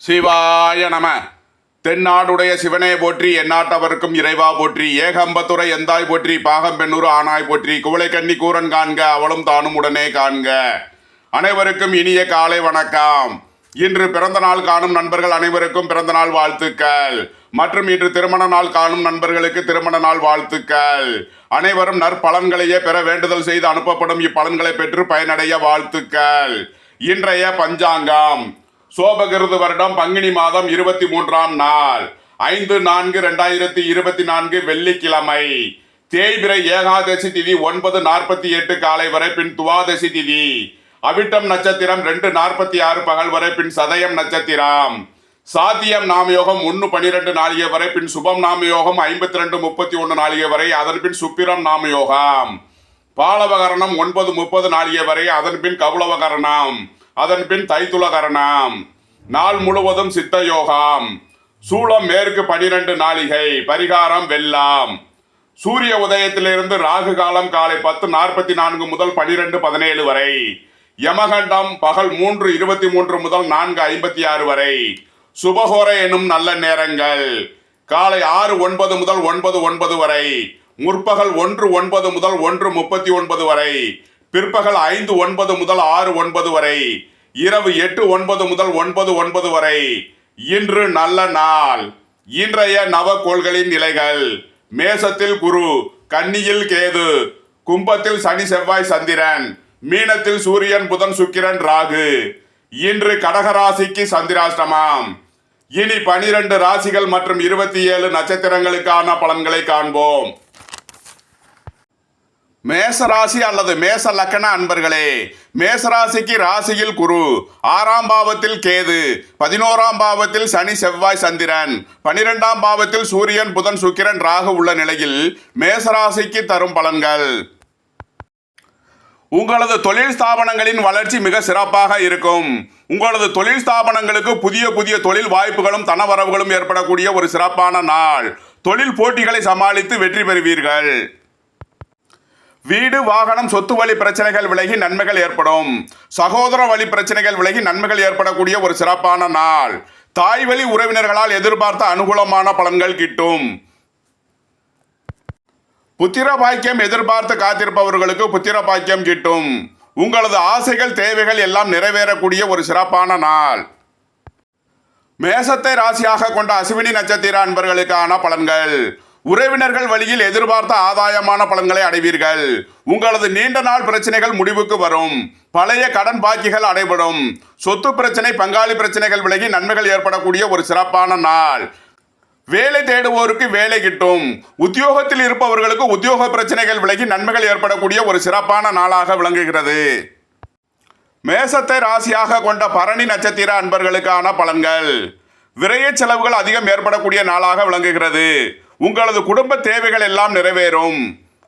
சிவாய நம. தென்னாடுடைய சிவனே போற்றி என்னாட்டவருக்கும் இறைவா போற்றி ஏகம்பத்துரை எந்தாய் போற்றி பாகம்பெண்ணூர் ஆனாய் போற்றி குவளை கண்ணி கூரன் காண்க அவளும் தானும் உடனே காண்க. அனைவருக்கும் இனிய காலை வணக்கம். இன்று பிறந்த நாள் காணும் நண்பர்கள் அனைவருக்கும் பிறந்த நாள் வாழ்த்துக்கள். மற்றும் இன்று திருமண நாள் காணும் நண்பர்களுக்கு திருமண நாள் வாழ்த்துக்கள். அனைவரும் நற்பலன்களையே பெற வேண்டுதல் செய்து அனுப்பப்படும் இப்பலன்களை பெற்று பயனடைய வாழ்த்துக்கள். இன்றைய பஞ்சாங்கம். சோபகிருது வருடம் பங்குனி மாதம் இருபத்தி மூன்றாம் நாள். ஐந்து நான்கு ரெண்டாயிரத்தி இருபத்தி நான்கு வெள்ளிக்கிழமை. தேய்பிரை ஏகாதசி திதி ஒன்பது நாற்பத்தி எட்டு காலை வரை பின் துவாதசி திதி. அவிட்டம் நட்சத்திரம் ரெண்டு நாற்பத்தி ஆறு பகல் வரை பின் சதயம் நட்சத்திரம். சாத்தியம் நாமயோகம் ஒன்று பனிரெண்டு நாளிகை வரை பின் சுபம் நாமயோகம் ஐம்பத்தி ரெண்டு முப்பத்தி ஒன்று நாளிகை வரை அதன் பின் சுப்பிரம் நாமயோகம். பாலவகரணம் ஒன்பது முப்பது நாளிகை வரை அதன் பின் கவுளவகரணம். அதன் பின் தைத்துலகரணம். நாள் முழுவதும் சித்த யோகம் சூளம் மேற்கு பனிரெண்டு நாளிகை பரிகாரம் வெல்லாம். சூரிய உதயத்திலிருந்து ராகு காலம் காலை பத்து நாற்பத்தி நான்கு முதல் பனிரெண்டு பதினேழு வரை. யமகண்டம் பகல் மூன்று இருபத்தி மூன்று முதல் நான்கு ஐம்பத்தி ஆறு வரை. சுபகோர எனும் நல்ல நேரங்கள். காலை ஆறு ஒன்பது முதல் ஒன்பது ஒன்பது வரை. முற்பகல் ஒன்று ஒன்பது முதல் ஒன்று முப்பத்தி ஒன்பது வரை. பிற்பகல் ஐந்து ஒன்பது முதல் ஆறு ஒன்பது வரை இரவு எட்டு ஒன்பது முதல் ஒன்பது ஒன்பது வரை. இன்று நல்ல நாள். இன்றைய நவக்கோள்களின் நிலைகள். மேசத்தில் குரு கன்னியில் கேது. கும்பத்தில் சனி செவ்வாய் சந்திரன். மீனத்தில் சூரியன் புதன் சுக்கிரன் ராகு. இன்று கடகராசிக்கு சந்திராஷ்டமம். இனி பனிரெண்டு ராசிகள் மற்றும் இருபத்தி ஏழு நட்சத்திரங்களுக்கான பலன்களை காண்போம். மேசராசி அல்லது மேச லக்கண அன்பர்களே மேசராசிக்கு ராசியில் குரு. ஆறாம் பாவத்தில் கேது பதினோராம் பாவத்தில் சனி செவ்வாய் சந்திரன் பனிரெண்டாம் பாவத்தில் சூரியன் புதன் சுக்கிரன் ராகு உள்ள நிலையில் மேசராசிக்கு தரும் பலன்கள். உங்களது தொழில் ஸ்தாபனங்களின் வளர்ச்சி மிக சிறப்பாக இருக்கும். உங்களது தொழில் ஸ்தாபனங்களுக்கு புதிய புதிய தொழில் வாய்ப்புகளும் தனவரவுகளும் ஏற்படக்கூடிய ஒரு சிறப்பான நாள். தொழில் போட்டிகளை சமாளித்து வெற்றி பெறுவீர்கள். வீடு வாகனம் சொத்து வழி பிரச்சனைகள் விலகி நன்மைகள் ஏற்படும். சகோதர வழி பிரச்சனைகள் விலகி நன்மைகள் ஏற்படக்கூடிய ஒரு சிறப்பான நாள். தாய் வழி உறவினர்களால் எதிர்பார்த்த அனுகூலமான பலன்கள் கிட்டும். புத்திர பாக்கியம் எதிர்பார்த்து காத்திருப்பவர்களுக்கு புத்திர பாக்கியம் கிட்டும். உங்களது ஆசைகள் தேவைகள் எல்லாம் நிறைவேறக்கூடிய ஒரு சிறப்பான நாள். மேசத்தை ராசியாக கொண்ட அசுவினி நட்சத்திர அன்பர்களுக்கான பலன்கள். உறவினர்கள் வழியில் எதிர்பார்த்த ஆதாயமான பலன்களை அடைவீர்கள். உங்களது நீண்ட நாள் பிரச்சனைகள் முடிவுக்கு வரும். பழைய கடன் பாக்கிகள் அடைபடும். சொத்து பிரச்சனை பங்காளி பிரச்சனைகள் விலகி நன்மைகள் ஏற்படக்கூடிய ஒரு சிறப்பான நாள். வேலை தேடுவோருக்கு வேலை கிட்டும். உத்தியோகத்தில் இருப்பவர்களுக்கு உத்தியோக பிரச்சனைகள் விலகி நன்மைகள் ஏற்படக்கூடிய ஒரு சிறப்பான நாளாக விளங்குகிறது. மேசத்தை ராசியாக கொண்ட பரணி நட்சத்திர அன்பர்களுக்கான பலன்கள். விரைய செலவுகள் அதிகம் ஏற்படக்கூடிய நாளாக விளங்குகிறது. உங்களது குடும்ப தேவைகள் எல்லாம் நிறைவேறும்.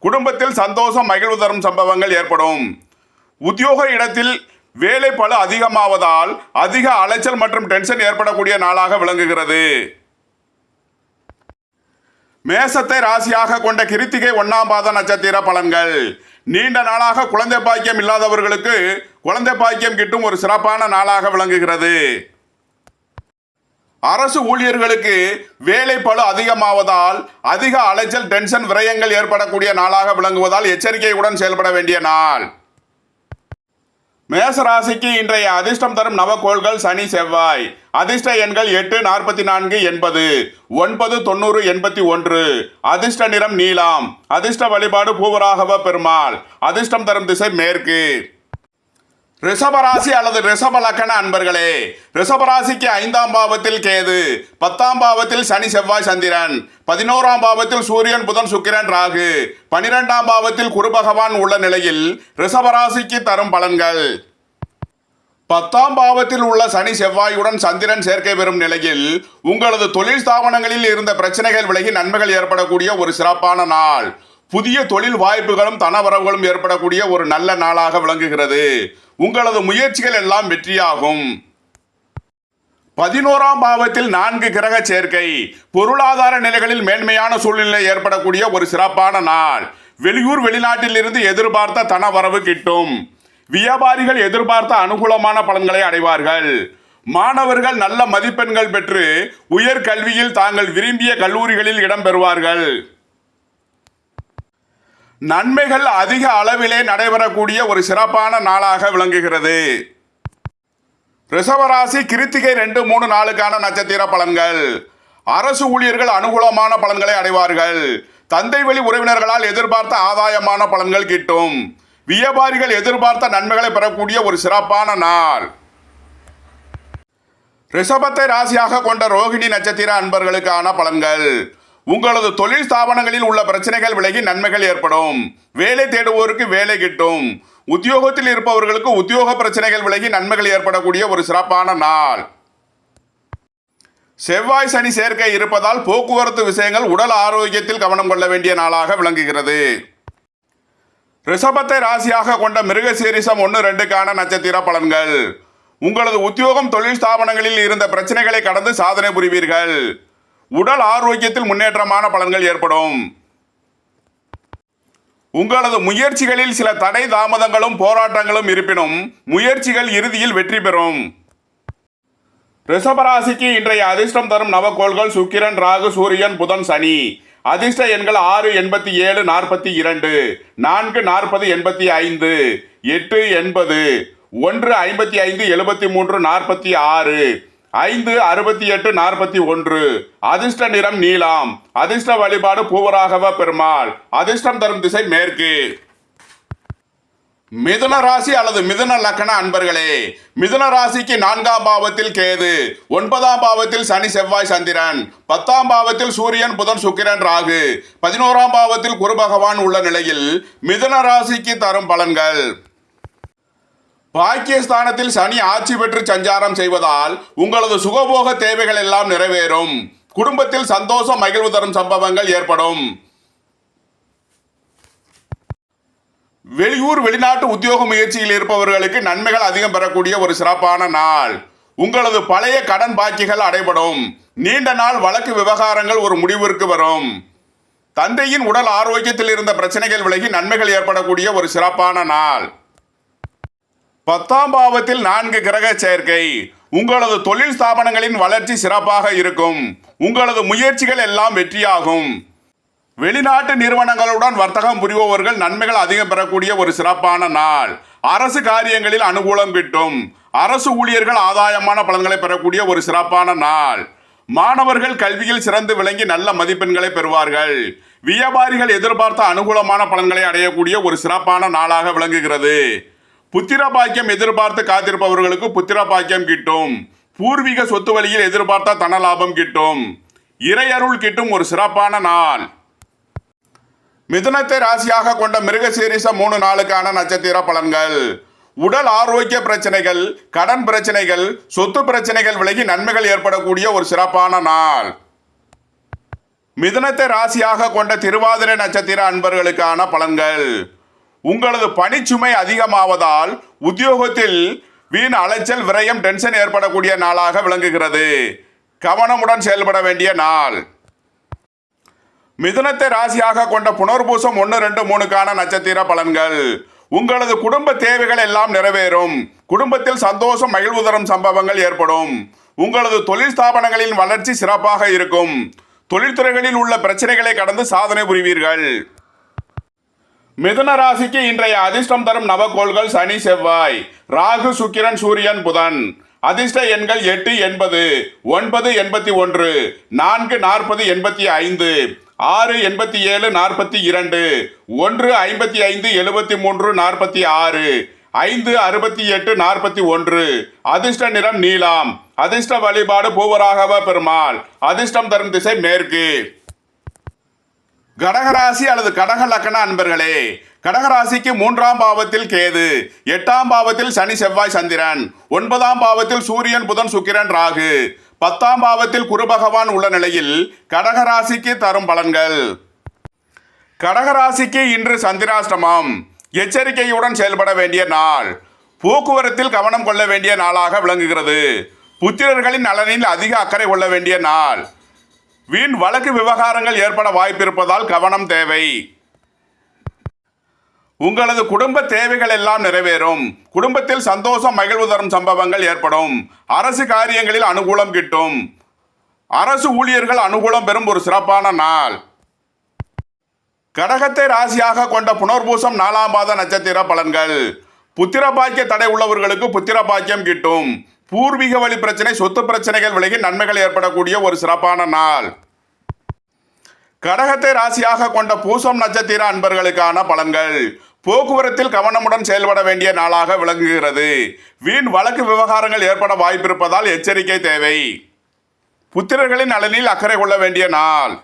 குடும்பத்தில் சந்தோஷம் மகிழ்வு தரும் சம்பவங்கள் ஏற்படும். உத்தியோக இடத்தில் வேலை பழு அதிகமாவதால் அதிக அலைச்சல் மற்றும் டென்ஷன் ஏற்படக்கூடிய நாளாக விளங்குகிறது. மேசத்தை ராசியாக கொண்ட கிருத்திகை ஒன்னாம் பாத நட்சத்திர பலன்கள். நீண்ட நாளாக குழந்தை பாக்கியம் இல்லாதவர்களுக்கு குழந்தை பாக்கியம் கிட்டும் ஒரு சிறப்பான நாளாக விளங்குகிறது. அரசு ஊழியர்களுக்கு வேலை பழு அதிகமாவதால் அதிக அலைச்சல் டென்ஷன் விரயங்கள் ஏற்படக்கூடிய நாளாக விளங்குவதால் எச்சரிக்கையுடன் செயல்பட வேண்டிய நாள். மேசராசிக்கு இன்றைய அதிர்ஷ்டம் தரும் நவக்கோள்கள் சனி செவ்வாய். அதிர்ஷ்ட எண்கள் எட்டு நாற்பத்தி நான்கு எண்பது. ஒன்பது தொண்ணூறு எண்பத்தி ஒன்று. அதிர்ஷ்ட நிறம் நீலாம். அதிர்ஷ்ட வழிபாடு பூவராகவ பெருமாள். அதிர்ஷ்டம் தரும் திசை மேற்கு. ரிஷபராசி அல்லது ரிஷப லக்கண அன்பர்களே ரிஷபராசிக்கு ஐந்தாம் பாவத்தில் கேது பத்தாம் பாவத்தில் சனி செவ்வாய் சந்திரன் பதினோராம் பாவத்தில் சூரியன் புதன் சுக்கிரன் ராகு பனிரெண்டாம் பாவத்தில் குரு பகவான் உள்ள நிலையில் ரிஷபராசிக்கு தரும் பலன்கள். பத்தாம் பாவத்தில் உள்ள சனி செவ்வாயுடன் சந்திரன் சேர்க்கை பெறும் நிலையில் உங்களது தொழில் ஸ்தாபனங்களில் இருந்த பிரச்சனைகள் விலகி நன்மைகள் ஏற்படக்கூடிய ஒரு சிறப்பான நாள். புதிய தொழில் வாய்ப்புகளும் தனவரவுகளும் ஏற்படக்கூடிய ஒரு நல்ல நாளாக விளங்குகிறது. உங்களது முயற்சிகள் எல்லாம் வெற்றியாகும். பதினோராம் பாவத்தில் நான்கு கிரக சேர்க்கை. பொருளாதார நிலைகளில் மேன்மையான சூழ்நிலை ஏற்படக்கூடிய ஒரு சிறப்பான நாள். வெளியூர் வெளிநாட்டில் இருந்து எதிர்பார்த்த தனவரவு கிட்டும். வியாபாரிகள் எதிர்பார்த்த அனுகூலமான பலன்களை அடைவார்கள். மாணவர்கள் நல்ல மதிப்பெண்கள் பெற்று உயர்கல்வியில் தாங்கள் விரும்பிய கல்லூரிகளில் இடம்பெறுவார்கள் நன்மைகள் அதிக அளவிலே நடைபெறக்கூடிய ஒரு சிறப்பான நாளாக விளங்குகிறது. ரிஷபராசி கிருத்திகை ரெண்டு மூணு நாளுக்கான நட்சத்திர பலன்கள். அரசு ஊழியர்கள் அனுகூலமான பலன்களை அடைவார்கள். தந்தை வழி உறவினர்களால் எதிர்பார்த்த ஆதாயமான பலன்கள் கிட்டும். வியாபாரிகள் எதிர்பார்த்த நன்மைகளை பெறக்கூடிய ஒரு சிறப்பான நாள். ரிஷபத்தை ராசியாக கொண்ட ரோகிணி நட்சத்திர அன்பர்களுக்கான பலன்கள். உங்களது தொழில் ஸ்தாபனங்களில் உள்ள பிரச்சனைகள் விலகி நன்மைகள் ஏற்படும். வேலை தேடுவோருக்கு வேலை கிட்டும். உத்தியோகத்தில் இருப்பவர்களுக்கு உத்தியோக பிரச்சனைகள் விலகி நன்மைகள் ஏற்படக்கூடிய ஒரு சிறப்பான நாள். செவ்வாய் சனி சேர்க்கை இருப்பதால் போக்குவரத்து விஷயங்கள் உடல் ஆரோக்கியத்தில் கவனம் கொள்ள வேண்டிய நாளாக விளங்குகிறது. ரிஷபத்தை ராசியாக கொண்ட மிருகசீரிசம் ஒன்று ரெண்டுக்கான நட்சத்திர பலன்கள். உங்களது உத்தியோகம் தொழில் ஸ்தாபனங்களில் இருந்த பிரச்சனைகளை கடந்து சாதனை புரிவீர்கள். உடல் ஆரோக்கியத்தில் முன்னேற்றமான பலன்கள் ஏற்படும். உங்களது முயற்சிகளில் சில தடை தாமதங்களும் போராட்டங்களும் இருப்பினும் முயற்சிகள் இறுதியில் வெற்றி பெறும். ரிஷபராசிக்கு இன்றைய அதிர்ஷ்டம் தரும் நவக்கோள்கள் சுக்கிரன் ராகு சூரியன் புதன் சனி. அதிர்ஷ்ட எண்கள் ஆறு எண்பத்தி ஏழு நாற்பத்தி இரண்டு. நான்கு நாற்பது எண்பத்தி ஐந்து. எட்டு எண்பது. ஒன்று ஐம்பத்தி ஐந்து எழுபத்தி மூன்று நாற்பத்தி ஆறு. ஐந்து அறுபத்தி எட்டு நாற்பத்தி ஒன்று. அதிர்ஷ்ட நிறம் நீலம். அதிர்ஷ்ட வழிபாடு பூவராகவ பெருமாள். அதிர்ஷ்டம் தரும் திசை மேற்கு. மிதுன ராசி அல்லது மிதுன லக்கண அன்பர்களே மிதுன ராசிக்கு நான்காம் பாவத்தில் கேது ஒன்பதாம் பாவத்தில் சனி செவ்வாய் சந்திரன் பத்தாம் பாவத்தில் சூரியன் புதன் சுக்கிரன் ராகு பதினோராம் பாவத்தில் குரு பகவான் உள்ள நிலையில் மிதுன ராசிக்கு தரும் பலன்கள். பாக்கியஸ்தானத்தில் சனி ஆட்சி பெற்று சஞ்சாரம் செய்வதால் உங்களது சுகபோக தேவைகள் எல்லாம் நிறைவேறும். குடும்பத்தில் சந்தோஷம் மகிழ்வு தரும் சம்பவங்கள் ஏற்படும். வெளியூர் வெளிநாட்டு உத்தியோக முயற்சியில் இருப்பவர்களுக்கு நன்மைகள் அதிகம் பெறக்கூடிய ஒரு சிறப்பான நாள். உங்களது பழைய கடன் பாக்கிகள் அடைபடும். நீண்ட நாள் வழக்கு விவகாரங்கள் ஒரு முடிவிற்கு வரும். தந்தையின் உடல் ஆரோக்கியத்தில் இருந்த பிரச்சனைகள் விலகி நன்மைகள் ஏற்படக்கூடிய ஒரு சிறப்பான நாள். பத்தாம் பாவத்தில் நான்கு கிரக சேர்க்கை. உங்களது தொழில் ஸ்தாபனங்களின் வளர்ச்சி சிறப்பாக இருக்கும். உங்களது முயற்சிகள் எல்லாம் வெற்றியாகும். வெளிநாட்டு நிறுவனங்களுடன் வர்த்தகம் புரிபவர்கள் நன்மைகள் அதிகம் பெறக்கூடிய ஒரு சிறப்பான நாள். அரசு காரியங்களில் அனுகூலம் கிட்டும். அரசு ஊழியர்கள் ஆதாயமான பலன்களை பெறக்கூடிய ஒரு சிறப்பான நாள். மாணவர்கள் கல்வியில் சிறந்து விளங்கி நல்ல மதிப்பெண்களை பெறுவார்கள். வியாபாரிகள் எதிர்பார்த்த அனுகூலமான பலன்களை அடையக்கூடிய ஒரு சிறப்பான நாளாக விளங்குகிறது. புத்திர பாக்கியம் எதிர்பார்த்து காத்திருப்பவர்களுக்கு புத்திர பாக்கியம் கிட்டும். பூர்வீக சொத்து வழியில் எதிர்பார்த்த தன லாபம் கிட்டும். இறையருள் கிட்டும் ஒரு சிறப்பான நாள். மிதுனத்தை ராசியாக கொண்ட மிருகசீரிச மூணு நாளுக்கான நட்சத்திர பலன்கள். உடல் ஆரோக்கிய பிரச்சனைகள் கடன் பிரச்சனைகள் சொத்து பிரச்சனைகள் விலகி நன்மைகள் ஏற்படக்கூடிய ஒரு சிறப்பான நாள். மிதுனத்தை ராசியாக கொண்ட திருவாதிரை நட்சத்திர அன்பர்களுக்கான பலன்கள். உங்களது பணிச்சுமை அதிகமாவதால் உத்தியோகத்தில் வீண் அலைச்சல் விரயம் டென்ஷன் ஏற்படக்கூடிய நாளாக விளங்குகிறது. கவனமுடன் செயல்பட வேண்டிய நாள். மிதுனத்தை ராசியாக கொண்ட புனர்பூசம் ஒன்று ரெண்டு மூணுக்கான நட்சத்திர பலன்கள். உங்களது குடும்ப தேவைகள் எல்லாம் நிறைவேறும். குடும்பத்தில் சந்தோஷம் மகிழ்வு தரும் சம்பவங்கள் ஏற்படும். உங்களது தொழில் ஸ்தாபனங்களின் வளர்ச்சி சிறப்பாக இருக்கும். தொழில்துறைகளில் உள்ள பிரச்சனைகளை கடந்து சாதனை புரிவீர்கள். மிதுன ராசிக்கு இன்றைய அதிர்ஷ்டம் தரும் நவகோள்கள் சனி செவ்வாய். ராகு சுக்கிரன் சூரியன் புதன். அதிர்ஷ்ட எண்கள் எட்டு எண்பது. ஒன்பது எண்பத்தி ஒன்று. நான்கு நாற்பது எண்பத்தி ஐந்து. ஆறு எண்பத்தி ஏழு நாற்பத்தி இரண்டு. ஒன்று ஐம்பத்தி ஐந்து எழுபத்தி மூன்று நாற்பத்தி ஆறு. ஐந்து அறுபத்தி எட்டு நாற்பத்தி ஒன்று. அதிர்ஷ்ட நிறம் நீலாம். அதிர்ஷ்ட வழிபாடு பூவராகவ பெருமாள். அதிர்ஷ்டம் தரும் திசை மேற்கு. கடகராசி அல்லது கடக லக்கண அன்பர்களே கடகராசிக்கு மூன்றாம் பாவத்தில் கேது எட்டாம் பாவத்தில் சனி செவ்வாய் சந்திரன் ஒன்பதாம் பாவத்தில் சூரியன் புதன் சுக்கிரன் ராகு பத்தாம் பாவத்தில் குரு பகவான் உள்ள நிலையில் கடகராசிக்கு தரும் பலன்கள். கடகராசிக்கு இன்று சந்திராஷ்டமம் எச்சரிக்கையுடன் செயல்பட வேண்டிய நாள் போக்குவரத்தில் கவனம் கொள்ள வேண்டிய நாளாக விளங்குகிறது. புத்திரர்களின் நலனில் அதிக அக்கறை கொள்ள வேண்டிய நாள். வீண் வழக்கு விவகாரங்கள் ஏற்பட வாய்ப்பிருப்பதால் கவனம் தேவை. உங்களது குடும்ப தேவைகள் எல்லாம் நிறைவேறும். குடும்பத்தில் சந்தோஷம் மகிழ்வு தரும் சம்பவங்கள் ஏற்படும். அரசு காரியங்களில் அனுகூலம் கிட்டும். அரசு ஊழியர்கள் அனுகூலம் பெறும் ஒரு சிறப்பான நாள். கடகத்தை ராசியாக கொண்ட புனர்பூசம் நாலாம் பாத நட்சத்திர பலன்கள். புத்திர பாக்கிய தடை உள்ளவர்களுக்கு புத்திர பாக்கியம் கிட்டும். பூர்வீக வழி பிரச்சனை சொத்து பிரச்சனைகள் விலகி நன்மைகள் ஏற்படக்கூடிய ஒரு சிறப்பான நாள். கடகத்தை ராசியாக கொண்ட பூசம் நட்சத்திர அன்பர்களுக்கான பலன்கள். போக்குவரத்தில் கவனமுடன் செயல்பட வேண்டிய நாளாக விளங்குகிறது. வீண் வழக்கு விவகாரங்கள் ஏற்பட வாய்ப்பிருப்பதால் எச்சரிக்கை தேவை. புத்திரர்களின் நலனில் அக்கறை கொள்ள வேண்டிய நாள்.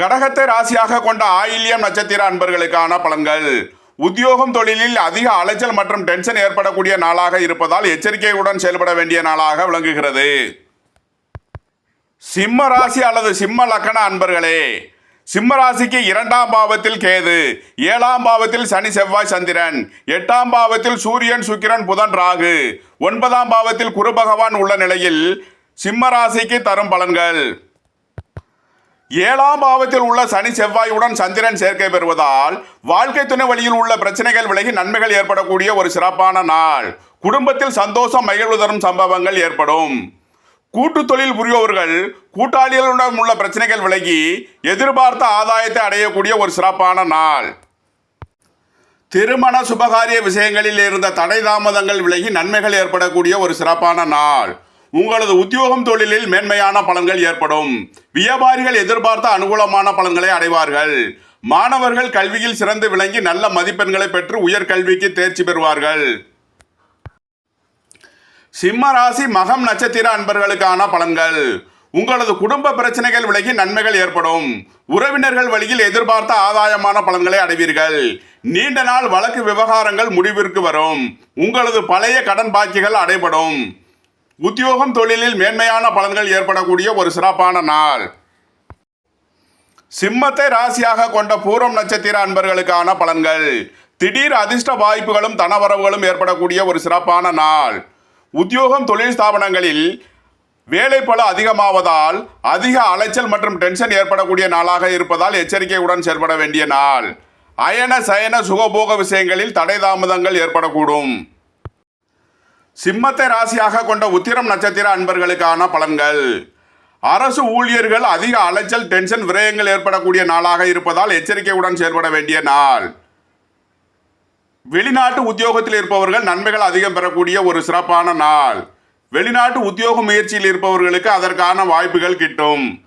கடகத்தை ராசியாக கொண்ட ஆயில்யம் நட்சத்திர அன்பர்களுக்கான பலன்கள். உத்தியோகம் தொழிலில் அதிக அலைச்சல் மற்றும் டென்ஷன் ஏற்படக்கூடிய நாளாக இருப்பதால் எச்சரிக்கையுடன் செயல்பட வேண்டிய நாளாக விளங்குகிறது. சிம்ம ராசி அல்லது சிம்ம லக்கண அன்பர்களே சிம்ம ராசிக்கு இரண்டாம் பாவத்தில் கேது ஏழாம் பாவத்தில் சனி செவ்வாய் சந்திரன் எட்டாம் பாவத்தில் சூரியன் சுக்கிரன் புதன் ராகு ஒன்பதாம் பாவத்தில் குரு பகவான் உள்ள நிலையில் சிம்ம ராசிக்கு தரும் பலன்கள். ஏழாம் பாவத்தில் உள்ள சனி செவ்வாயுடன் சந்திரன் சேர்க்கை பெறுவதால் வாழ்க்கை துணை வழியில் உள்ள பிரச்சனைகள் விலகி நன்மைகள் ஏற்படக்கூடிய ஒரு சிறப்பான நாள். குடும்பத்தில் சந்தோஷம் மகிழ்வு தரும் சம்பவங்கள் ஏற்படும். கூட்டு தொழில் புரிபவர்கள் கூட்டாளிகளுடன் உள்ள பிரச்சனைகள் விலகி எதிர்பார்த்த ஆதாயத்தை அடையக்கூடிய ஒரு சிறப்பான நாள். திருமண சுபகாரிய விஷயங்களில் இருந்த தடை தாமதங்கள் விலகி நன்மைகள் ஏற்படக்கூடிய ஒரு சிறப்பான நாள். உங்களது உத்தியோகம் தொழிலில் மேன்மையான பலன்கள் ஏற்படும். வியாபாரிகள் எதிர்பார்த்த அனுகூலமான பலன்களை அடைவார்கள். மாணவர்கள் கல்வியில் சிறந்து விளங்கி நல்ல மதிப்பெண்களை பெற்று உயர்கல்விக்கு தேர்ச்சி பெறுவார்கள். சிம்ம ராசி மகம் நட்சத்திர அன்பர்களுக்கான பலன்கள். உங்களது குடும்ப பிரச்சனைகள் விலகி நன்மைகள் ஏற்படும். உறவினர்கள் வழியில் எதிர்பார்த்த ஆதாயமான பலன்களை அடைவீர்கள். நீண்ட நாள் வழக்கு விவகாரங்கள் முடிவிற்கு வரும். உங்களது பழைய கடன் பாக்கிகள் அடைபடும். உத்தியோகம் தொழிலில் மேன்மையான பலன்கள் ஏற்படக்கூடிய ஒரு சிறப்பான நாள். சிம்மத்தை ராசியாக கொண்ட பூரம் நட்சத்திர அன்பர்களுக்கான பலன்கள். திடீர் அதிர்ஷ்ட வாய்ப்புகளும் தனவரவுகளும் ஏற்படக்கூடிய ஒரு சிறப்பான நாள். உத்தியோகம் தொழில் ஸ்தாபனங்களில் வேலைப்பளு அதிகமாவதால் அதிக அலைச்சல் மற்றும் டென்ஷன் ஏற்படக்கூடிய நாளாக இருப்பதால் எச்சரிக்கையுடன் செயல்பட வேண்டிய நாள். அயன சயன சுகபோக விஷயங்களில் தடை தாமதங்கள் ஏற்படக்கூடும். சிம்மத்தை ராசியாக கொண்ட உத்திரம் நட்சத்திர அன்பர்களுக்கான பலன்கள். அரசு ஊழியர்கள் அதிக அலைச்சல் டென்ஷன் விரயங்கள் ஏற்படக்கூடிய நாளாக இருப்பதால் எச்சரிக்கையுடன் செயல்பட வேண்டிய நாள். வெளிநாட்டு உத்தியோகத்தில் இருப்பவர்கள் நன்மைகள் அதிகம் பெறக்கூடிய ஒரு சிறப்பான நாள். வெளிநாட்டு உத்தியோக முயற்சியில் இருப்பவர்களுக்கு அதற்கான வாய்ப்புகள் கிட்டும்.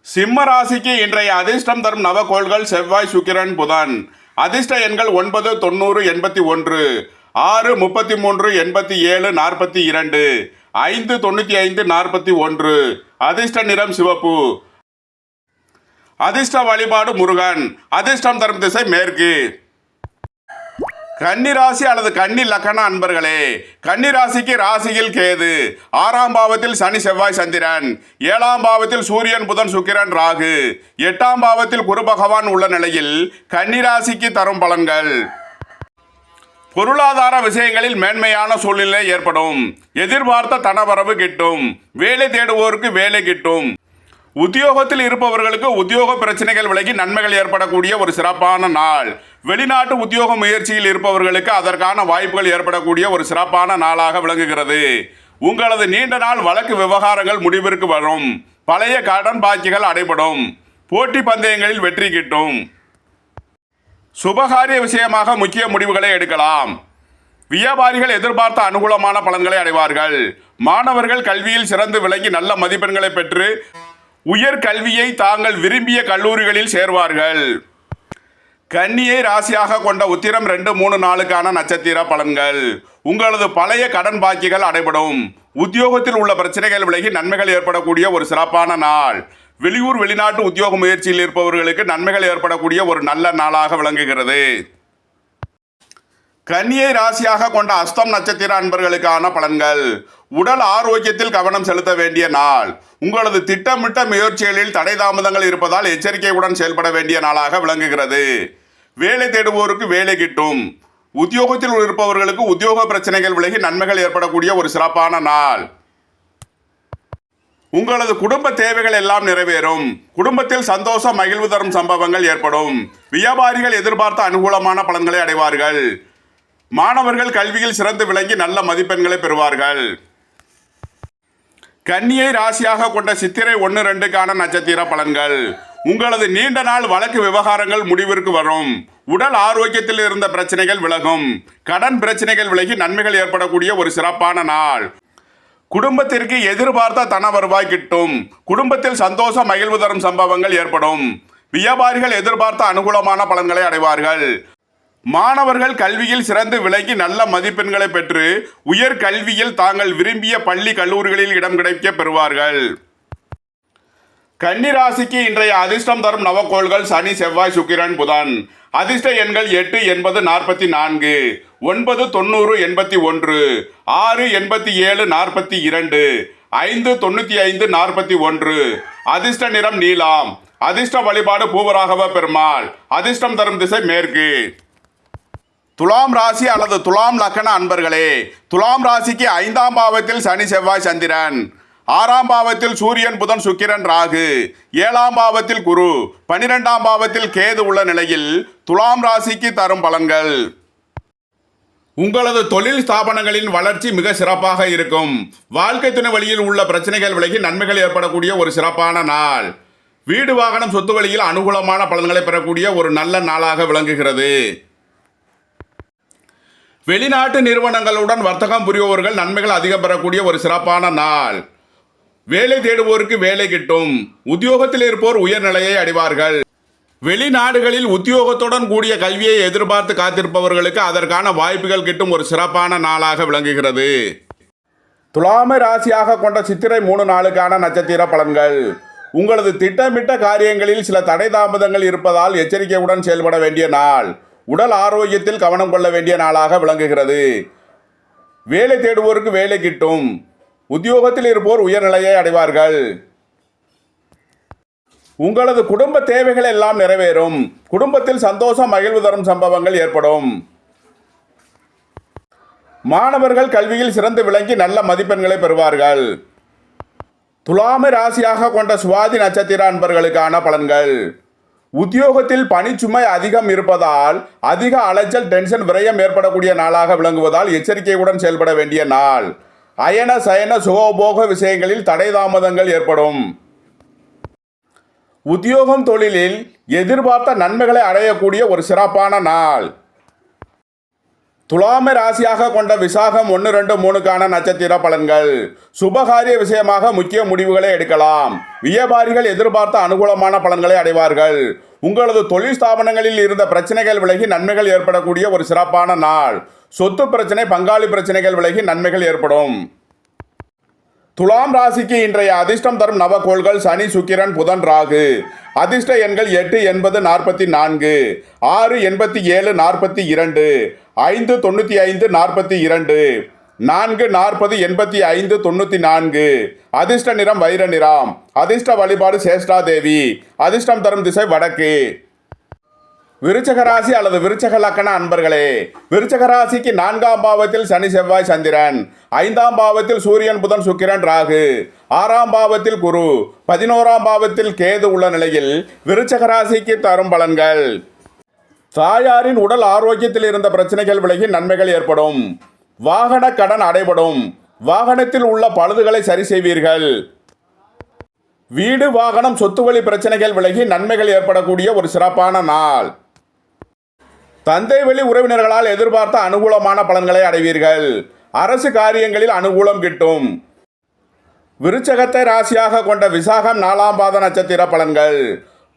சிம்ம ராசிக்கு இன்றைய அதிர்ஷ்டம் தரும் நவகோள்கள் செவ்வாய் சுக்கிரன் புதன். அதிர்ஷ்ட எண்கள் ஒன்பது தொண்ணூறு எண்பத்தி ஒன்று. ஆறு முப்பத்தி மூன்று எண்பத்தி ஏழு நாற்பத்தி இரண்டு ஐந்து தொண்ணூற்றி ஐந்து நாற்பத்தி ஒன்று. அதிர்ஷ்ட நிறம் சிவப்பு. அதிர்ஷ்ட வழிபாடு முருகன். அதிர்ஷ்டம் தரும் திசை மேற்கு. கன்னிராசி அல்லது கன்னி லக்கண அன்பர்களே கன்னிராசிக்கு ராசியில் கேது. ஆறாம் பாவத்தில் சனி செவ்வாய் சந்திரன். ஏழாம் பாவத்தில் சூரியன் புதன் சுக்கிரன் ராகு. எட்டாம் பாவத்தில் குரு பகவான் உள்ள நிலையில் கன்னிராசிக்கு தரும் பலன்கள். பொருளாதார விஷயங்களில் மேன்மையான சூழ்நிலை ஏற்படும். எதிர்பார்த்த தனவரவு கிட்டும். வேலை தேடுவோருக்கு வேலை கிட்டும். உத்தியோகத்தில் இருப்பவர்களுக்கு உத்தியோக பிரச்சனைகள் விலகி நன்மைகள் ஏற்படக்கூடிய ஒரு சிறப்பான நாள். வெளிநாட்டு உத்தியோக முயற்சியில் இருப்பவர்களுக்கு அதற்கான வாய்ப்புகள் ஏற்படக்கூடிய ஒரு சிறப்பான நாளாக விளங்குகிறது. உங்களது நீண்ட நாள் வழக்கு விவகாரங்கள் முடிவிற்கு வரும். பழைய கடன் பாக்கிகள் அடைபடும். போட்டி பந்தயங்களில் வெற்றி கிட்டும். சுபகாரிய விஷயமாக முக்கிய முடிவுகளை எடுக்கலாம். வியாபாரிகள் எதிர்பார்த்த அனுகூலமான பலன்களை அடைவார்கள். மாணவர்கள் கல்வியில் சிறந்து விளங்கி நல்ல மதிப்பெண்களை பெற்று உயர் கல்வியை தாங்கள் விரும்பிய கல்லூரிகளில் சேர்வார்கள். கன்னியை ராசியாக கொண்ட உத்திரம் ரெண்டு மூணு நாளுக்கான நட்சத்திர பலன்கள். உங்களது பழைய கடன் பாக்கிகள் அடைபடும். உத்தியோகத்தில் உள்ள பிரச்சனைகள் விலகி நன்மைகள் ஏற்படக்கூடிய ஒரு சிறப்பான நாள். வெளியூர் வெளிநாட்டு உத்தியோக முயற்சியில் இருப்பவர்களுக்கு நன்மைகள் ஏற்படக்கூடிய ஒரு நல்ல நாளாக விளங்குகிறது. கன்னியை ராசியாக கொண்ட அஸ்தம் நட்சத்திர அன்பர்களுக்கான பலன்கள். உடல் ஆரோக்கியத்தில் கவனம் செலுத்த வேண்டிய நாள். உங்களது திட்டமிட்ட முயற்சிகளில் தடை தாமதங்கள் இருப்பதால் எச்சரிக்கையுடன் செயல்பட வேண்டிய நாளாக விளங்குகிறது. வேலை தேடுவோருக்கு வேலை கிட்டும். உத்தியோகத்தில் இருப்பவர்களுக்கு உத்தியோக பிரச்சனைகள் விலகி நன்மைகள் ஏற்படக்கூடிய ஒரு சிறப்பான நாள். உங்களது குடும்ப தேவைகள் எல்லாம் நிறைவேறும். குடும்பத்தில் சந்தோஷம் மகிழ்வு தரும் சம்பவங்கள் ஏற்படும். வியாபாரிகள் எதிர்பார்த்த அனுகூலமான பலன்களை அடைவார்கள். மாணவர்கள் கல்வியில் சிறந்து விளங்கி நல்ல மதிப்பெண்களை பெறுவார்கள். கன்னியை ராசியாக கொண்ட சித்திரை ஒன்று ரெண்டுக்கான நட்சத்திர பலன்கள். உங்களது நீண்ட நாள் வழக்கு விவகாரங்கள் முடிவிற்கு வரும். உடல் ஆரோக்கியத்தில் இருந்த பிரச்சனைகள் விலகும். கடன் பிரச்சனைகள் விலகி நன்மைகள் ஏற்படக்கூடிய ஒரு சிறப்பான நாள். குடும்பத்திற்கு எதிர்பார்த்த தன வருவாய் கிட்டும். குடும்பத்தில் சந்தோஷ மகிழ்வு தரும் சம்பவங்கள் ஏற்படும். வியாபாரிகள் எதிர்பார்த்த அனுகூலமான பலன்களை அடைவார்கள். மாணவர்கள் கல்வியில் சிறந்து விளங்கி நல்ல மதிப்பெண்களை பெற்று உயர் கல்வியில் தாங்கள் விரும்பிய பள்ளி கல்லூரிகளில் இடம் கிடைக்க பெறுவார்கள். கன்னிராசிக்கு இன்றைய அதிர்ஷ்டம் தரும் நவக்கோள்கள் சனி செவ்வாய் சுக்கிரன் புதன். அதிர்ஷ்ட எண்கள் எட்டு எண்பது நாற்பத்தி நான்கு ஒன்பது தொண்ணூறு எண்பத்தி ஒன்று ஆறு எண்பத்தி ஏழு நாற்பத்தி இரண்டு ஐந்து தொண்ணூற்றி ஐந்து நாற்பத்தி ஒன்று. அதிர்ஷ்ட நிறம் நீலாம். அதிர்ஷ்ட வழிபாடு பூவராகவ பெருமாள். அதிர்ஷ்டம் தரும் திசை மேற்கு. துலாம் ராசி அல்லது துலாம் லக்கண அன்பர்களே துலாம் ராசிக்கு ஐந்தாம் பாவத்தில் சனி செவ்வாய் சந்திரன். ஆறாம் பாவத்தில் சூரியன் புதன் சுக்கிரன் ராகு. ஏழாம் பாவத்தில் குரு. பனிரெண்டாம் பாவத்தில் கேது உள்ள நிலையில் துலாம் ராசிக்கு தரும் பலன்கள். உங்களது தொழில் ஸ்தாபனங்களின் வளர்ச்சி மிக சிறப்பாக இருக்கும். வாழ்க்கை துணை வழியில் உள்ள பிரச்சனைகள் விலகி நன்மைகள் ஏற்படக்கூடிய ஒரு சிறப்பான நாள். வீடு வாகனம் சொத்து வழியில் அனுகூலமான பலன்களை பெறக்கூடிய ஒரு நல்ல நாளாக விளங்குகிறது. வெளிநாட்டு நிறுவனங்களுடன் வர்த்தகம் புரிபவர்கள் நன்மைகள் அதிகம் பெறக்கூடிய ஒரு சிறப்பான நாள். வேலை தேடுவோருக்கு வேலை கிட்டும். உத்தியோகத்தில் இருப்போர் உயர்நிலையை அடைவார்கள். வெளிநாடுகளில் உத்தியோகத்துடன் கூடிய கல்வியை எதிர்பார்த்து காத்திருப்பவர்களுக்கு அதற்கான வாய்ப்புகள் கிட்டும் ஒரு சிறப்பான நாளாக விளங்குகிறது. துலாமை ராசியாக கொண்ட சித்திரை மூணு நாளுக்கான நட்சத்திர பலன்கள். உங்களது திட்டமிட்ட காரியங்களில் சில தடை தாமதங்கள் இருப்பதால் எச்சரிக்கையுடன் செயல்பட வேண்டிய நாள். உடல் ஆரோக்கியத்தில் கவனம் கொள்ள வேண்டிய நாளாக விளங்குகிறது. வேலை தேடுவோருக்கு வேலை கிட்டும். உத்தியோகத்தில் இருப்போர் உயர்நிலையை அடைவார்கள். உங்களது குடும்ப தேவைகள் எல்லாம் நிறைவேறும். குடும்பத்தில் சந்தோஷம் மகிழ்வு தரும் சம்பவங்கள் ஏற்படும். மாணவர்கள் கல்வியில் சிறந்து விளங்கி நல்ல மதிப்பெண்களை பெறுவார்கள். துலாமை ராசியாக கொண்ட சுவாதி நட்சத்திர அன்பர்களுக்கான பலன்கள். உத்தியோகத்தில் பணிச்சுமை அதிகம் இருப்பதால் அதிக அலைச்சல் டென்ஷன் விரயம் ஏற்படக்கூடிய நாளாக விளங்குவதால் எச்சரிக்கையுடன் செயல்பட வேண்டிய நாள். அயன சயன சுகோபோக விஷயங்களில் தடை தாமதங்கள் ஏற்படும். உத்தியோகம் தொழிலில் எதிர்பார்த்த நன்மைகளை அடையக்கூடிய ஒரு சிறப்பான நாள். துலாமை ராசியாக கொண்ட விசாகம் ஒன்று ரெண்டு மூணுக்கான நட்சத்திர பலன்கள். சுபகாரிய விஷயமாக முக்கிய முடிவுகளை எடுக்கலாம். வியாபாரிகள் எதிர்பார்த்த அனுகூலமான பலன்களை அடைவார்கள். உங்களது தொழில் ஸ்தாபனங்களில் இருந்த பிரச்சனைகள் விலகி நன்மைகள் ஏற்படக்கூடிய ஒரு சிறப்பான நாள். சொத்து பிரச்சனை பங்காளி பிரச்சனைகள் விலகி நன்மைகள் ஏற்படும். துலாம் ராசிக்கு இன்றைய அதிர்ஷ்டம் தரும் நவகோள்கள் சனி சுக்கிரன் புதன் ராகு. அதிர்ஷ்ட எண்கள் எட்டு எண்பது நாற்பத்தி நான்கு. ஆறு எண்பத்தி ஏழு நாற்பத்தி இரண்டு. ஐந்து தொண்ணூற்றி ஐந்து நாற்பத்தி இரண்டு. நான்கு நாற்பது எண்பத்தி ஐந்து தொண்ணூற்றி நான்கு. அதிர்ஷ்ட நிறம் வைர நிறம். அதிர்ஷ்ட வழிபாடு சேஷ்டா தேவி. அதிர்ஷ்டம் தரும் திசை வடக்கு. விருச்சகராசி அல்லது விருச்சக லக்கண அன்பர்களே விருச்சகராசிக்கு நான்காம் பாவத்தில் சனி செவ்வாய் சந்திரன். ஐந்தாம் பாவத்தில் சூரியன் புதன் சுக்கிரன் ராகு. ஆறாம் பாவத்தில் குரு. பதினோராம் பாவத்தில் கேது உள்ள நிலையில் விருச்சகராசிக்கு தரும் பலன்கள். தாயாரின் உடல் ஆரோக்கியத்தில் இருந்த பிரச்சனைகள் விலகி நன்மைகள் ஏற்படும். வாகன கடன் அடைபடும். வாகனத்தில் உள்ள பழுதுகளை சரி செய்வீர்கள். வீடு வாகனம் சொத்து வழி பிரச்சனைகள் விலகி நன்மைகள் ஏற்படக்கூடிய ஒரு சிறப்பான நாள். தந்தை வெளி உறவினர்களால் எதிர்பார்த்த அனுகூலமான பலன்களை அடைவீர்கள். அரசு காரியங்களில் அனுகூலம் கிட்டும். விருச்சகத்தை ராசியாக கொண்ட விசாகம் நாலாம் பாத நட்சத்திர பலன்கள்.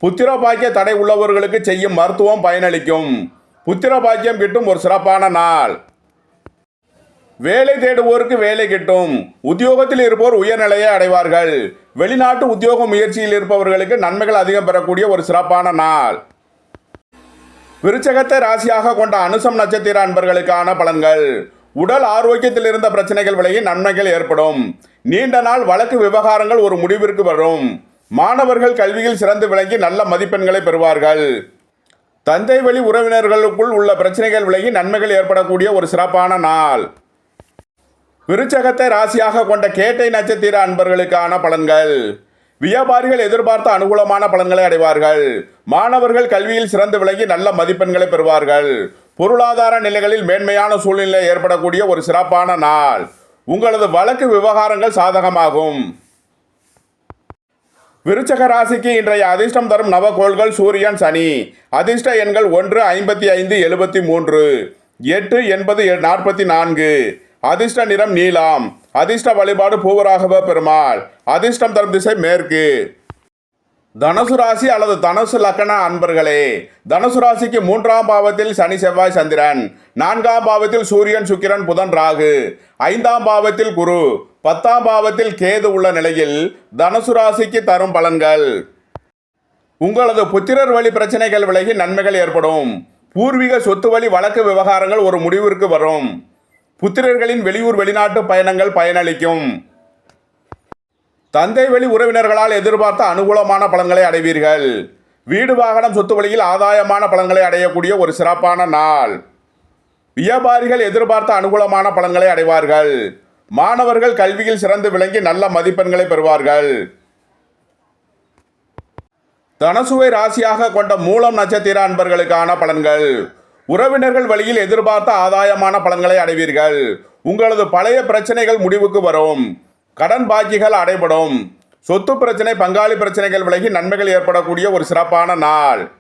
புத்திர பாக்கிய தடை உள்ளவர்களுக்கு செய்யும் மருத்துவம் பயனளிக்கும். புத்திர பாக்கியம் கிட்டும் ஒரு சிறப்பான நாள். வேலை தேடுவோருக்கு வேலை கிட்டும். உத்தியோகத்தில் இருப்போர் உயர்நிலையை அடைவார்கள். வெளிநாட்டு உத்தியோக முயற்சியில் இருப்பவர்களுக்கு நன்மைகள் அதிகம் பெறக்கூடிய ஒரு சிறப்பான நாள். விருச்சகத்தை ராசியாக கொண்ட அனுசம் நட்சத்திர அன்பர்களுக்கான பலன்கள். உடல் ஆரோக்கியத்தில் இருந்த பிரச்சனைகள் விலகி நன்மைகள் ஏற்படும். நீண்ட நாள் வழக்கு விவகாரங்கள் ஒரு முடிவிற்கு வரும். மாணவர்கள் கல்வியில் சிறந்து விளங்கி நல்ல மதிப்பெண்களை பெறுவார்கள். தந்தை வழி உறவினர்களுக்குள் உள்ள பிரச்சனைகள் விலகி நன்மைகள் ஏற்படக்கூடிய ஒரு சிறப்பான நாள். விருச்சகத்தை ராசியாக கொண்ட கேட்டை நட்சத்திர அன்பர்களுக்கான பலன்கள். வியாபாரிகள் எதிர்பார்த்த அனுகூலமான பலன்களை அடைவார்கள். மாணவர்கள் கல்வியில் சிறந்து விளங்கி நல்ல மதிப்பெண்களை பெறுவார்கள். பொருளாதார நிலைகளில் மேன்மையான சூழ்நிலை ஏற்படக்கூடிய ஒரு சிறப்பான நாள். உங்களது வழக்கு விவகாரங்கள் சாதகமாகும். விருச்சக ராசிக்கு இன்றைய அதிர்ஷ்டம் தரும் நவகோள்கள் சூரியன் சனி. அதிர்ஷ்ட எண்கள் ஒன்று ஐம்பத்தி ஐந்து எழுபத்தி மூன்று. எட்டு எண்பது நாற்பத்தி நான்கு. அதிர்ஷ்ட நிறம் நீலாம். அதிர்ஷ்ட வழிபாடு பூவராகவ பெருமாள். அதிர்ஷ்டம் தரும் திசை மேற்கு. தனுசு ராசி அல்லது தனுசு லக்கண அன்பர்களே தனுசு ராசிக்கு மூன்றாம் பாவத்தில் சனி செவ்வாய் சந்திரன். நான்காம் பாவத்தில் சூரியன் சுக்கிரன் புதன் ராகு. ஐந்தாம் பாவத்தில் குரு. பத்தாம் பாவத்தில் கேது உள்ள நிலையில் தனுசு ராசிக்கு தரும் பலன்கள். உங்களது புத்திரர் வழி பிரச்சனைகள் விலகி நன்மைகள் ஏற்படும். பூர்வீக சொத்து வழி வழக்கு விவகாரங்கள் ஒரு முடிவிற்கு வரும். புத்திரர்களின் வெளியூர் வெளிநாட்டு பயணங்கள் பயனளிக்கும். தந்தை வெளி உறவினர்களால் எதிர்பார்த்த அனுகூலமான பலன்களை அடைவீர்கள். வீடு வாகனம் சொத்து வழியில் ஆதாயமான பலன்களை அடையக்கூடிய ஒரு சிறப்பான நாள். வியாபாரிகள் எதிர்பார்த்த அனுகூலமான பலன்களை அடைவார்கள். மாணவர்கள் கல்வியில் சிறந்து விளங்கி நல்ல மதிப்பெண்களை பெறுவார்கள். தனசுவை ராசியாக கொண்ட மூலம் நட்சத்திர அன்பர்களுக்கான பலன்கள். உறவினர்கள் வழியில் எதிர்பார்த்த ஆதாயமான பலன்களை அடைவீர்கள். உங்களது பழைய பிரச்சனைகள் முடிவுக்கு வரும். கடன் பாக்கிகள் அடைபடும். சொத்து பிரச்சனை பங்காளி பிரச்சனைகள் விலகி நன்மைகள் ஏற்படக்கூடிய ஒரு சிறப்பான நாள்.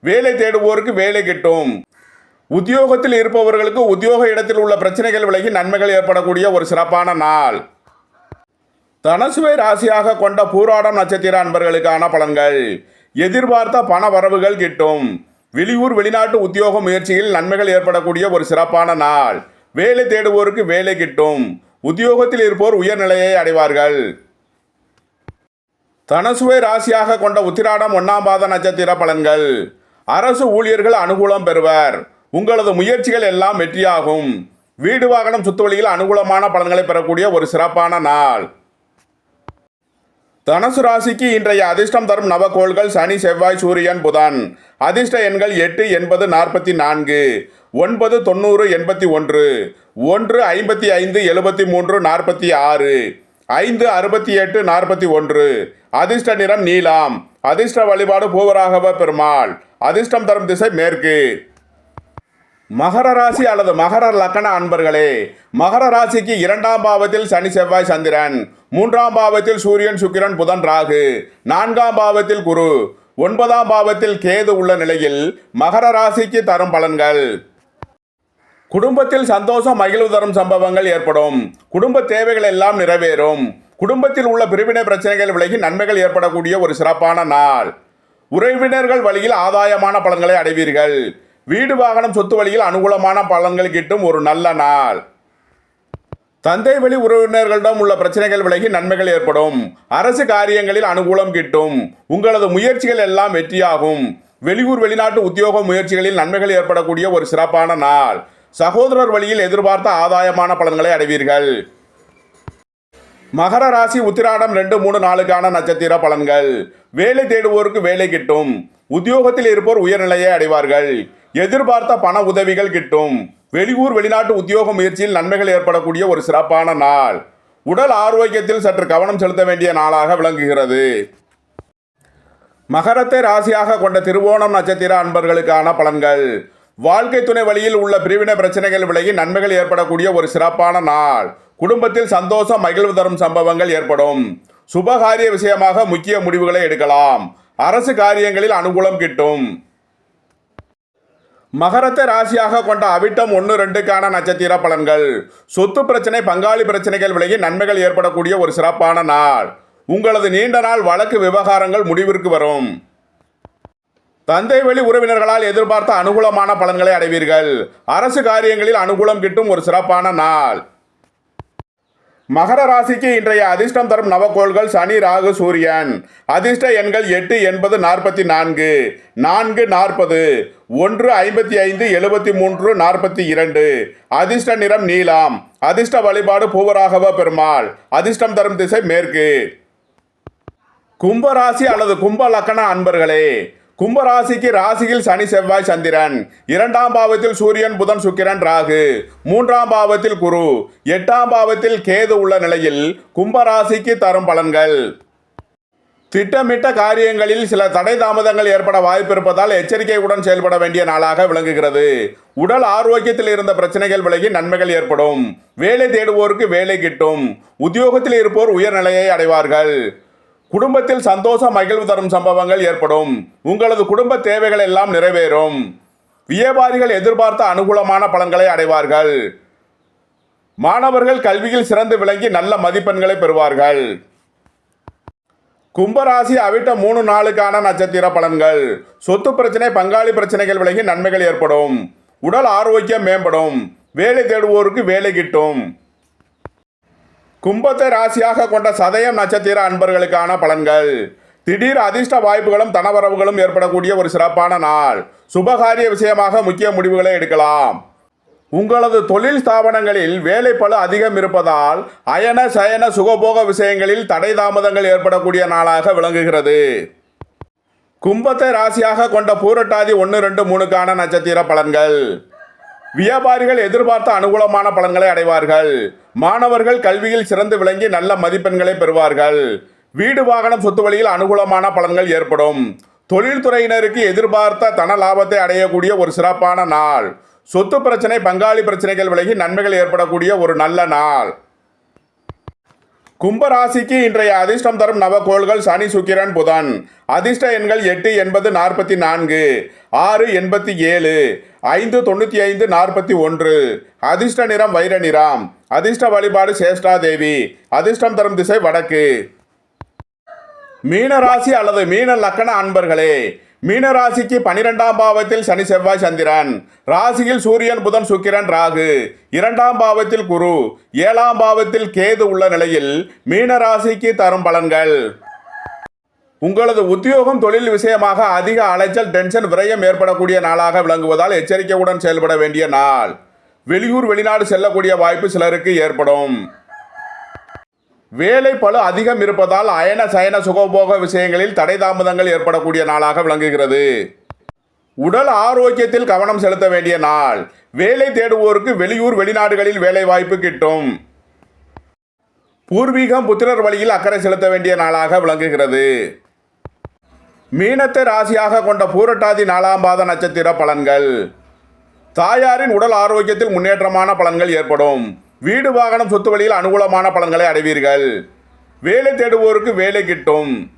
வேலை தேடுவோருக்கு வேலை கிட்டும். உத்தியோகத்தில் இருப்பவர்களுக்கு உத்தியோக இடத்தில் உள்ள பிரச்சனைகள் விலகி நன்மைகள் ஏற்படக்கூடிய ஒரு சிறப்பான நாள். தனசுவை ராசியாக கொண்ட பூராடம் நட்சத்திர அன்பர்களுக்கான பலன்கள். எதிர்பார்த்த பண வரவுகள் கிட்டும். வெளியூர் வெளிநாட்டு உத்தியோக முயற்சியில் நன்மைகள் ஏற்படக்கூடிய ஒரு சிறப்பான நாள். வேலை தேடுவோருக்கு வேலை கிட்டும். உத்தியோகத்தில் இருப்போர் உயர்நிலையை அடைவார்கள். தனசுவை ராசியாக கொண்ட உத்திராடம் ஒன்றாம் பாத நட்சத்திர பலன்கள். அரசு ஊழியர்கள் அனுகூலம் பெறுவர். உங்களது முயற்சிகள் எல்லாம் வெற்றியாகும். வீடு வாகனம் சுத்துவழியில் அனுகூலமான பலன்களை பெறக்கூடிய ஒரு சிறப்பான நாள். தனுசு ராசிக்கு இன்றைய அதிர்ஷ்டம் தரும் நவகோள்கள் சனி செவ்வாய் சூரியன் புதன். அதிர்ஷ்ட எண்கள் எட்டு எண்பது நாற்பத்தி நான்கு. ஒன்பது தொண்ணூறு எண்பத்தி ஒன்று. ஒன்று ஐம்பத்தி ஐந்து எழுபத்தி மூன்று நாற்பத்தி ஆறு. ஐந்து அறுபத்தி எட்டு நாற்பத்தி ஒன்று. அதிர்ஷ்ட நிறம் நீலாம். அதிர்ஷ்ட வழிபாடு பூவராகவ பெருமாள். அதிர்ஷ்டம் தரும் திசை மேற்கு. மகர ராசி அல்லது மகர லக்கண அன்பர்களே மகர ராசிக்கு இரண்டாம் பாவத்தில் சனி செவ்வாய் சந்திரன். மூன்றாம் பாவத்தில் சூரியன் சுக்கிரன் புதன் ராகு. நான்காம் பாவத்தில் குரு. ஒன்பதாம் பாவத்தில் கேது உள்ள நிலையில் மகர ராசிக்கு தரும் பலன்கள். குடும்பத்தில் சந்தோஷம் மகிழ்வு தரும் சம்பவங்கள் ஏற்படும். குடும்ப தேவைகள் எல்லாம் நிறைவேறும். குடும்பத்தில் உள்ள பிரிவினை பிரச்சனைகள் விலகி நன்மைகள் ஏற்படக்கூடிய ஒரு சிறப்பான நாள். உறவினர்கள் வழியில் ஆதாயமான பலன்களை அடைவீர்கள். வீடு வாகனம் சொத்து வழியில் அனுகூலமான பலன்கள் கிட்டும் ஒரு நல்ல நாள். தந்தை வழி உறவினர்களிடம் உள்ள பிரச்சனைகள் விலகி நன்மைகள் ஏற்படும். அரசு காரியங்களில் அனுகூலம் கிட்டும். உங்களது முயற்சிகள் எல்லாம் வெற்றியாகும். வெளியூர் வெளிநாட்டு உத்தியோக முயற்சிகளில் நன்மைகள் ஏற்படக்கூடிய ஒரு சிறப்பான நாள். சகோதரர் வழியில் எதிர்பார்த்த ஆதாயமான பலன்களை அடைவீர்கள். மகர ராசி உத்திராடம் ரெண்டு மூணு நாளுக்கான நட்சத்திர பலன்கள். வேலை தேடுவோருக்கு வேலை கிட்டும். உத்தியோகத்தில் இருப்போர் உயர்நிலையை அடைவார்கள். எதிர்பார்த்த பண உதவிகள் கிட்டும். வெளியூர் வெளிநாட்டு உத்தியோக முயற்சியில் நன்மைகள் ஏற்படக்கூடிய ஒரு சிறப்பான நாள். உடல் ஆரோக்கியத்தில் சற்று கவனம் செலுத்த வேண்டிய நாளாக விளங்குகிறது. மகரத்தை ராசியாக கொண்ட திருவோணம் நட்சத்திர அன்பர்களுக்கான பலன்கள். வாழ்க்கை துணை வழியில் உள்ள பிரிவினை பிரச்சனைகள் விலகி நன்மைகள் ஏற்படக்கூடிய ஒரு சிறப்பான நாள். குடும்பத்தில் சந்தோஷம் மகிழ்வு தரும் சம்பவங்கள் ஏற்படும். சுபகாரிய விஷயமாக முக்கிய முடிவுகளை எடுக்கலாம். அரசு காரியங்களில் அனுகூலம் கிட்டும். மகரத்தை ராசியாக கொண்ட அவிட்டம் ஒன்று ரெண்டுக்கான நட்சத்திர பலன்கள். சொத்து பிரச்சனை பங்காளி பிரச்சனைகள் விலகி நன்மைகள் ஏற்படக்கூடிய ஒரு சிறப்பான நாள். உங்களது நீண்ட நாள் வழக்கு விவகாரங்கள் முடிவிற்கு வரும். தந்தை வழி உறவினர்களால் எதிர்பார்த்த அனுகூலமான பலன்களை அடைவீர்கள். அரசு காரியங்களில் அனுகூலம் கிட்டும் ஒரு சிறப்பான நாள். மகர ராசிக்கு இன்றைய அதிர்ஷ்டம் தரும் நவக்கோள்கள் சனி ராகு சூரியன். அதிர்ஷ்ட எண்கள் எட்டு எண்பது நாற்பத்தி நான்கு. நான்கு நாற்பது. ஒன்று ஐம்பத்தி ஐந்து எழுபத்தி மூன்று நாற்பத்தி இரண்டு. அதிர்ஷ்ட நிறம் நீலாம். அதிர்ஷ்ட வழிபாடு பூவராகவ பெருமாள். அதிர்ஷ்டம் தரும் திசை மேற்கு. கும்பராசி அல்லது கும்ப லக்கண அன்பர்களே கும்பராசிக்கு ராசியில் சனி செவ்வாய் சந்திரன். இரண்டாம் பாவத்தில் சூரியன் புதன் சுக்கிரன் ராகு. மூன்றாம் பாவத்தில் குரு. எட்டாம் பாவத்தில் கேது உள்ள நிலையில் கும்பராசிக்கு தரும் பலன்கள். திட்டமிட்ட காரியங்களில் சில தடை தாமதங்கள் ஏற்பட வாய்ப்பு இருப்பதால் எச்சரிக்கையுடன் செயல்பட வேண்டிய நாளாக விளங்குகிறது. உடல் ஆரோக்கியத்தில் இருந்த பிரச்சனைகள் விலகி நன்மைகள் ஏற்படும். வேலை தேடுவோருக்கு வேலை கிட்டும். உத்தியோகத்தில் இருப்போர் உயர்நிலையை அடைவார்கள். குடும்பத்தில் சந்தோஷம் மகிழ்வு தரும் சம்பவங்கள் ஏற்படும். உங்களது குடும்ப தேவைகள் எல்லாம் நிறைவேறும். வியாபாரிகள் எதிர்பார்த்த அனுகூலமான பலன்களை அடைவார்கள். மாணவர்கள் கல்வியில் சிறந்து விளங்கி நல்ல மதிப்பெண்களை பெறுவார்கள். கும்பராசி அவிட்ட மூணு நாளுக்கான நட்சத்திர பலன்கள். சொத்து பிரச்சனை பங்காளி பிரச்சனைகள் விலகி நன்மைகள் ஏற்படும். உடல் ஆரோக்கியம் மேம்படும். வேலை தேடுவோருக்கு வேலை கிட்டும். கும்பத்தை ராசியாக கொண்ட சதயம் நட்சத்திர அன்பர்களுக்கான பலன்கள். திடீர் அதிர்ஷ்ட வாய்ப்புகளும் தனவரவுகளும் ஏற்படக்கூடிய ஒரு சிறப்பான நாள். சுபகாரிய விஷயமாக முக்கிய முடிவுகளை எடுக்கலாம். உங்களது தொழில் ஸ்தாபனங்களில் வேலைப்பளு அதிகம் இருப்பதால் அயன சயன சுகபோக விஷயங்களில் தடை தாமதங்கள் ஏற்படக்கூடிய நாளாக விளங்குகிறது. கும்பத்தை ராசியாக கொண்ட பூரட்டாதி ஒன்று ரெண்டு மூணுக்கான நட்சத்திர பலன்கள். வியாபாரிகள் எதிர்பார்த்த அனுகூலமான பலன்களை அடைவார்கள். மாணவர்கள் கல்வியில் சிறந்து விளங்கி நல்ல மதிப்பெண்களை பெறுவார்கள். வீடு வாகனம் சொத்து வழியில் அனுகூலமான பலன்கள் ஏற்படும். தொழில்துறையினருக்கு எதிர்பார்த்த தன லாபத்தை அடையக்கூடிய ஒரு சிறப்பான நாள். சொத்து பிரச்சனை பங்காளி பிரச்சனைகள் விலகி நன்மைகள் ஏற்படக்கூடிய ஒரு நல்ல நாள். கும்பராசிக்கு இன்றைய அதிர்ஷ்டம் தரும் நவகோள்கள் சனி சுக்கிரன் புதன். அதிர்ஷ்ட எண்கள் எட்டு எண்பது நாற்பத்தி நான்கு ஆறு எண்பத்தி ஏழு ஐந்து தொண்ணூற்றி ஐந்து நாற்பத்தி ஒன்று. அதிர்ஷ்ட நிறம் வைர நிறம். அதிர்ஷ்ட வழிபாடு சேஷ்டா தேவி. அதிர்ஷ்டம் தரும் திசை வடக்கு. மீன ராசி அல்லது மீன லக்கண அன்பர்களே மீன ராசிக்கு பனிரெண்டாம் பாவத்தில் சனி செவ்வாய் சந்திரன். ராசியில் சூரியன் புதன் சுக்கிரன் ராகு. இரண்டாம் பாவத்தில் குரு. ஏழாம் பாவத்தில் கேது உள்ள நிலையில் மீன ராசிக்கு தரும் பலன்கள். உங்களது உத்தியோகம் தொழில் விஷயமாக அதிக அலைச்சல் டென்ஷன் விரயம் ஏற்படக்கூடிய நாளாக விளங்குவதால் எச்சரிக்கையுடன் செயல்பட வேண்டிய நாள். வெளியூர் வெளிநாடு செல்லக்கூடிய வாய்ப்பு சிலருக்கு ஏற்படும். வேலை பழு அதிகம் இருப்பதால் அயன சயன சுகபோக விஷயங்களில் தடை தாமதங்கள் ஏற்படக்கூடிய நாளாக விளங்குகிறது. உடல் ஆரோக்கியத்தில் கவனம் செலுத்த வேண்டிய நாள். வேலை தேடுவோருக்கு வெளியூர் வெளிநாடுகளில் வேலை வாய்ப்பு கிட்டும். பூர்வீகம் புத்திரர் வழியில் அக்கறை செலுத்த வேண்டிய நாளாக விளங்குகிறது. மீனத்தை ராசியாக கொண்ட பூரட்டாதி நாலாம் பாத நட்சத்திர பலன்கள். தாயாரின் உடல் ஆரோக்கியத்தில் முன்னேற்றமான பலன்கள் ஏற்படும். வீடு வாகனம் சொத்து வழியில் அனுகூலமான பலன்களை அடைவீர்கள். வேலை தேடுவோருக்கு வேலை கிட்டும்.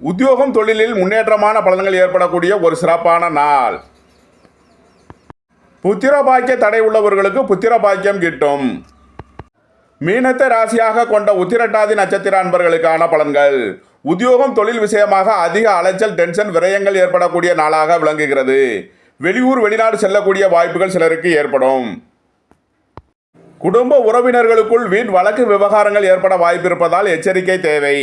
உத்தியோகம் தொழிலில் முன்னேற்றமான பலன்கள் ஏற்படக்கூடிய ஒரு சிறப்பான நாள். புத்திர பாக்கிய தடை உள்ளவர்களுக்கு புத்திர பாக்கியம் கிட்டும். மீனத்தை ராசியாக கொண்ட உத்திரட்டாதி நட்சத்திர அன்பர்களுக்கான பலன்கள். உத்தியோகம் தொழில் விஷயமாக அதிக அலைச்சல் டென்ஷன் விரயங்கள் ஏற்படக்கூடிய நாளாக விளங்குகிறது. வெளியூர் வெளிநாடு செல்லக்கூடிய வாய்ப்புகள் சிலருக்கு ஏற்படும். குடும்ப உறவினர்களுக்குள் வீண் வழக்கு விவகாரங்கள் ஏற்பட வாய்ப்பிருப்பதால் எச்சரிக்கை தேவை.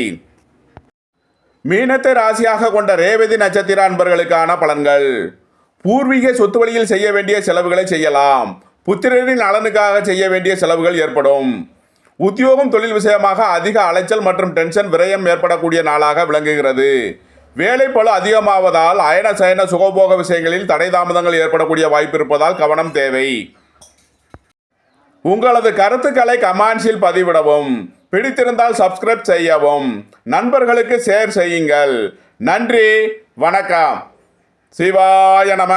மீனத்தை ராசியாக கொண்ட ரேவதி நட்சத்திர அன்பர்களுக்கான பலன்கள். பூர்வீக சொத்து வழியில் செய்ய வேண்டிய செலவுகளை செய்யலாம். புத்திரரின் நலனுக்காக செய்ய வேண்டிய செலவுகள் ஏற்படும். உத்தியோகம் தொழில் விஷயமாக அதிக அலைச்சல் மற்றும் டென்ஷன் விரயம் ஏற்படக்கூடிய நாளாக விளங்குகிறது. வேலை பல அதிகமாவதால் அயன சயன சுகபோக விஷயங்களில் தடை தாமதங்கள் ஏற்படக்கூடிய வாய்ப்பு இருப்பதால் கவனம் தேவை. உங்களது கருத்துக்களை கமெண்ட்ஸில் பதிவிடவும் பிடித்திருந்தால் சப்ஸ்கிரைப் செய்யவும் நண்பர்களுக்கு ஷேர் செய்யுங்கள். நன்றி வணக்கம். சிவாய நம.